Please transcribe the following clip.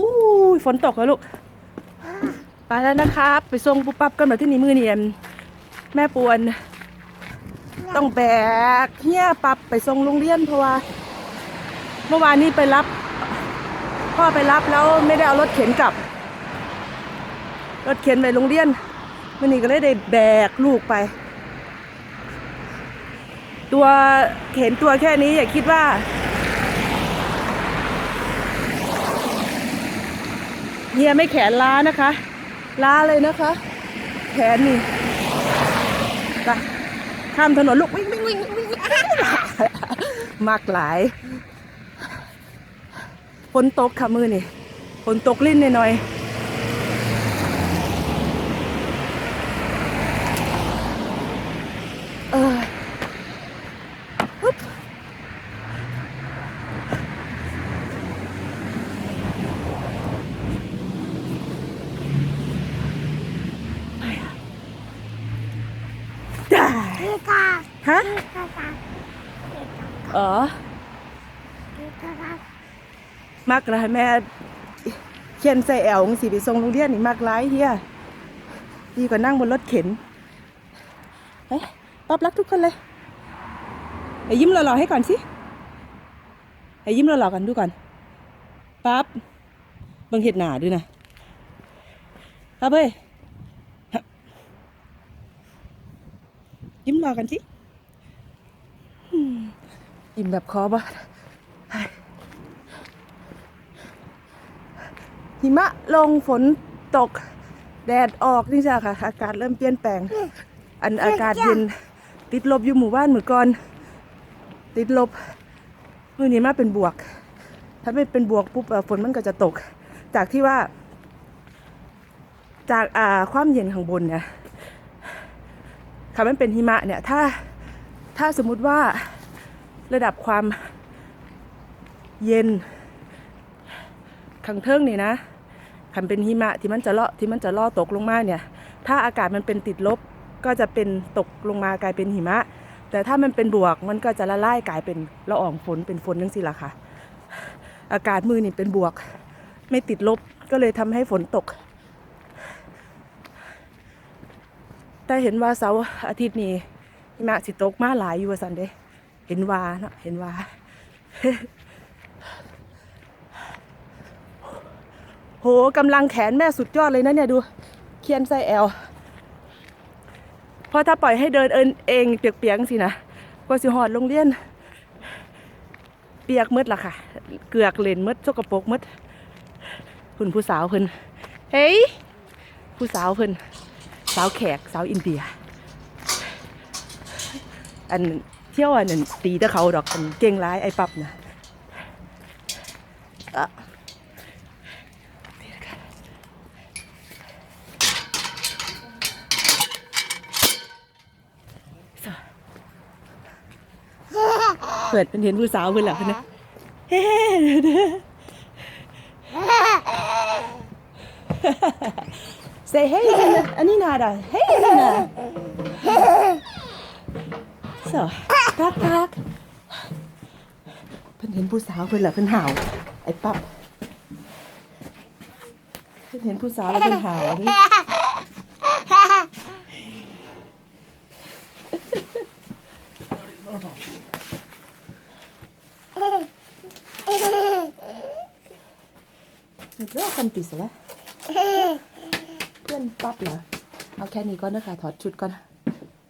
อู้ยฝนตกแล้วลูก ไปแล้วนะครับ ไปส่งปุ๊บปั๊บกันแบบที่นี่มือเนียนแม่ปวน ต้องแบกเฮียปับไปส่งโรงเรียนเพราะว่า เมื่อวานนี้ไปรับ พ่อไปรับแล้วไม่ได้เอารถเข็นกลับ รถเข็นไปโรงเรียนมื่อนี้ก็เลยได้แบกลูกไป ตัวเห็นตัวแค่นี้อย่าคิดว่า เฮียไม่แขนล้านะคะ ล้าเลยนะคะ แขนนี่ไปข้ามถนนลูกวิ่งวิ่งวิ่งวิ่งวิ่งมากหลายฝนตกค่ะมือนี่ฝนตกลิ้นหน่อยๆเออฮึบได้ พี่กา ฮะพี่กาตาอ๋อพี่กาตามักนะแม่เขียนใส่แอลจังสิไปส่งโรงเรียนนี่มักหลายเฮียดีกว่านั่งบนรถเข็นเฮ้ยตอบรักทุกคนเลยไอ้ยิ้มหล่อๆให้ก่อนสิไอ้ยิ้มหล่อๆกันดูก่อนปั๊บเบังเห็ดหนาด้วยนะปั๊บเฮ้ยฮะ ยิ้มหล่อกันสิอืมยิ้มแบบคอบ่หิมะลงฝนตก แดดออกนี่จ้ะค่ะ อากาศเริ่มเปลี่ยนแปลง อันอากาศเย็น ติดลบอยู่หมู่บ้านเหมือนก่อน ติดลบมื่อนี้มาเป็นบวก ถ้าไม่เป็นบวกปุ๊บเอ่อฝนมันก็จะตก จากที่ว่า จากอ่าความเย็นข้างบนเนี่ย ค่ะมันเป็นหิมะเนี่ยถ้าถ้าสมมุติว่าระดับความเย็นข้างเทิงนี่นะคันเป็นหิมะที่มันจะเลาะที่มันจะล่อตกลงมาเนี่ย ถ้าอากาศมันเป็นติดลบก็จะเป็นตกลงมากลายเป็นหิมะ แต่ถ้ามันเป็นบวกมันก็จะละลายกลายเป็นละอองฝนเป็นฝนนั่นสิล่ะค่ะ อากาศมือนี่เป็นบวก ไม่ติดลบก็เลยทำให้ฝนตก แต่เห็นว่าเสาร์อาทิตย์นี้หิมะสิตกมาหลายอยู่ว่าสันเดะเห็นว่าเนาะเห็นว่าโหกำลังแขนแม่สุดยอดเลยนะเนี่ยดู เคียนไส้แอลเพราะถ้าปล่อยให้เดินเอินเองเปียกๆสินะก็สิหอดโรงเรียน เปียกมืดละค่ะ เกือกเลนมืดสกปรกมืดคุณผู้สาวเพิ่นเฮ้ยผู้สาวเพิ่น สาวแขกสาวอินเดีย อันเที่ยวอันนั้นตีแตะเขาดอกอันเก่งร้ายไอ้ปับนะอะเปิดเป็นเห็นผู้สาวเพิ่นแหละเพิ่นนะเฮ้เด้อ say hey อันนี้นาดา hey นา so ทักทักเพิ่นเห็นผู้สาวเพิ่นแหละเพิ่นห่าวไอ้ปั๊บเพิ่นเห็นผู้สาวแล้วเพิ่นห่าวเด้อเรื่องคำติดซะแล้วเพื่ อนปั๊บเหรอเอาแค่นี้ก่อนนะคะถอดชุดก่อน